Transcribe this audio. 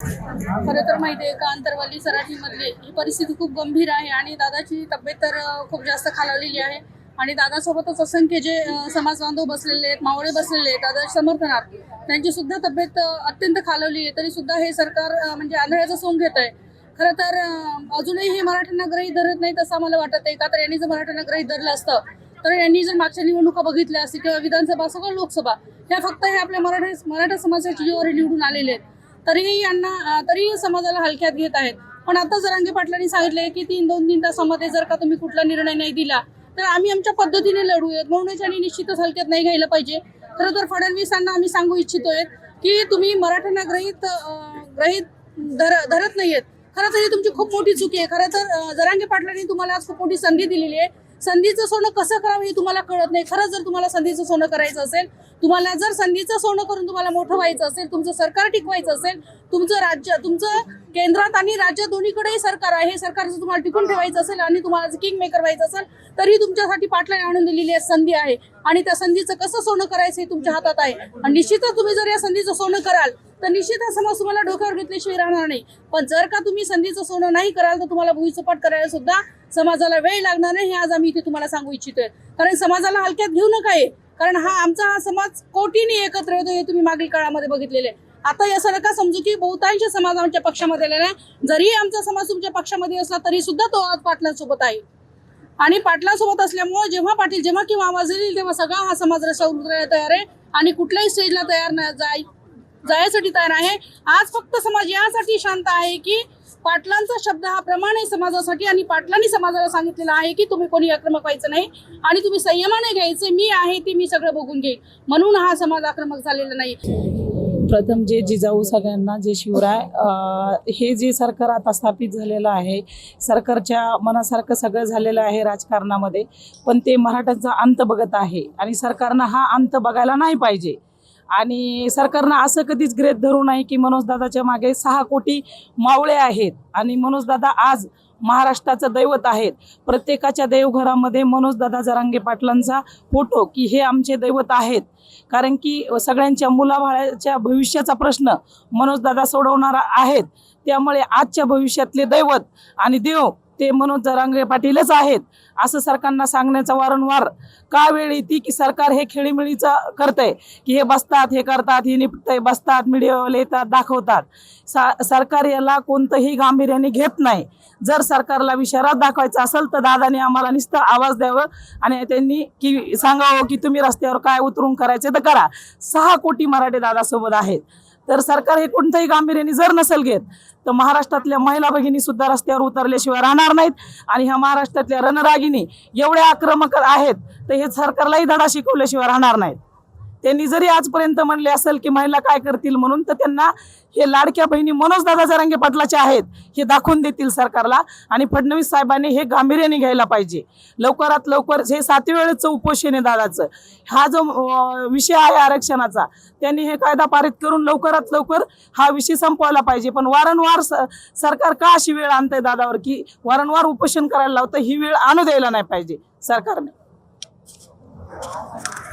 खरं तर माहिती आहे का अंतरवाली सराठीमधली ही परिस्थिती खूप गंभीर आहे आणि दादाची तब्येत तर खूप जास्त खालावलेली आहे. आणि दादासोबतच असंख्य जे समाज बांधव बसलेले आहेत मावळे बसलेले आहेत दादा समर्थनार्थ त्यांची सुद्धा तब्येत अत्यंत खालावली आहे. तरी सुद्धा हे सरकार म्हणजे आंधळ्याचं सोंग घेत आहे खरं तर अजूनही हे मराठ्यांना ग्रही धरत नाहीत असं मला वाटत आहे का? तर यांनी जर मराठ्यांना ग्रही धरलं असतं तर यांनी जर मागच्या निवडणुका बघितल्या असतील किंवा विधानसभा असो किंवा लोकसभा ह्या फक्त हे आपल्या मराठा मराठा समाजाच्या जीवावर निवडून आलेले आहेत. तरीही यांना तरीही समाजाला हलक्यात घेत आहेत. पण आता जरांगे पाटलांनी सांगितले की तीन दोन तीन तासामध्ये जर का तुम्ही कुठला निर्णय नाही दिला तर आम्ही आमच्या पद्धतीने लढूयात. म्हणूनच यांनी निश्चितच हलक्यात नाही घ्यायला पाहिजे. खरं तर फडणवीसांना आम्ही सांगू इच्छितोय की तुम्ही मराठ्यांना ग्रहित ग्रहित धर धरत नाहीयेत. खरं तर ही तुमची खूप मोठी चुकी आहे. खरं तर जरांगे पाटलांनी तुम्हाला आज खूप मोठी संधी दिलेली आहे. संधीचं सोनं कसं करावं हे तुम्हाला कळत नाही. खरंच जर तुम्हाला संधीचं सोनं करायचं असेल तुम्हाला जर संधीचं सोनं करून तुम्हाला मोठं व्हायचं असेल तुमचं सरकार टिकवायचं असेल तुमचं राज्य तुमचं केंद्रात आणि राज्यात दोन्हीकडेही सरकार आहे हे सरकार जर तुम्हाला टिकून ठेवायचं असेल आणि तुम्हाला किंग मेकर व्हायचं असेल तरी तुमच्यासाठी पाटलाने आणून दिलेली आहे संधी आहे. आणि त्या संधीचं कसं सोनं करायचं हे तुमच्या हातात आहे. आणि निश्चितच तुम्ही जर या संधीचं सोनं कराल तर निश्चित हा समाज तुम्हाला डोक्यावर घेतल्याशिवाय राहणार नाही. पण जर का तुम्ही संधीचं सोनं नाही कराल तर तुम्हाला भुईसपाट करायला सुद्धा समाजाला वेळ लागणार नाही हे आज आम्ही इथे तुम्हाला सांगू इच्छितोय. कारण समाजाला हलक्यात घेऊ नका हे. कारण हा आमचा हा समाज कोटीने एकत्र येतो हे तुम्ही मागील काळामध्ये बघितलेले. आता असं नका समजू की बहुतांश समाज आमच्या पक्षामध्ये आलेला आहे. जरी आमचा समाज तुमच्या पक्षामध्ये असला तरी सुद्धा तो आज पाटलांसोबत आहे. आणि पाटलांसोबत असल्यामुळे जेव्हा पाटील जेव्हा किंवा आवाज येईल तेव्हा सगळा हा समाज रस्त्यावर उतरायला तयार आहे आणि कुठल्याही स्टेजला तयार नाही जाय जायसाठी तयार आहे. आज फक्त समाज यासाठी शांत आहे की पाटलांचा शब्द हा प्रमाण आहे समाजासाठी आणि पाटलांनी समाजाला सांगितलेला आहे की तुम्ही कोणी आक्रमक व्हायचं नाही आणि तुम्ही संयमाने घ्यायचे. मी आहे ते मी सगळं बघून घेईन. म्हणून हा समाज आक्रमक झालेला नाही. प्रथम जे जिजाऊ सगळ्यांना जे शिवराय हे जे सरकार आता स्थापित झालेलं आहे सरकारच्या मनासारखं सगळं झालेलं आहे राजकारणामध्ये पण ते मराठ्यांचा अंत बघत आहे आणि सरकारनं हा अंत बघायला नाही पाहिजे. आणि सरकारनं असं कधीच ग्रेत धरू नाही की मनोजदादाच्या मागे सहा कोटी मावळे आहेत. आणि मनोजदादा आज महाराष्ट्राचं दैवत आहेत. प्रत्येकाच्या देवघरामध्ये मनोजदादा जरांगे पाटलांचा फोटो की हे आमचे दैवत आहेत. कारण की सगळ्यांच्या मुलाबाळाच्या भविष्याचा प्रश्न मनोजदादा सोडवणारा आहेत. त्यामुळे आजच्या भविष्यातले दैवत आणि देव ते मनोज जरांगे पाटीलच आहेत असं सरकारना सांगण्याचा वारंवार का वेळ येते की सरकार हे खेळीमेळीचं करतंय की हे बसतात हे करतात हे निपटतंय बसतात मीडियावाले येतात दाखवतात. सा सरकार याला कोणतंही गांभीर्याने घेत नाही. जर सरकारला विचारात दाखवायचा असेल तर दादाने आम्हाला निस्त आवाज द्यावं आणि त्यांनी की सांगावं की तुम्ही रस्त्यावर काय उतरून करायचे तर करा. सहा कोटी मराठी दादासोबत आहेत. तर सरकार हे कोणत्याही गांभीर्याने जर नसेल घेत तर महाराष्ट्रातल्या महिला भगिनी सुद्धा रस्त्यावर उतरल्याशिवाय राहणार नाहीत. आणि ह्या महाराष्ट्रातल्या रणरागिनी एवढ्या आक्रमक आहेत तर हे सरकारलाही धडा शिकवल्याशिवाय राहणार नाहीत. त्यांनी जरी आजपर्यंत म्हणले असेल की महिला काय करतील म्हणून तर त्यांना हे लाडक्या बहिणी मनोज दादा जरांगे पाटलाचे आहेत हे दाखवून देतील सरकारला. आणि फडणवीस साहेबांनी हे गांभीर्याने घ्यायला पाहिजे. लवकरात लवकर हे सातव्या वेळेचं उपोषण आहे दादाचं. हा जो विषय आहे आरक्षणाचा त्यांनी हे कायदा पारित करून लवकरात लवकर हा विषय संपवायला पाहिजे. पण वारंवार स- सरकार का अशी वेळ आणतंय दादावर की वारंवार उपोषण करायला लावतं ही वेळ आणू द्यायला नाही पाहिजे सरकारने.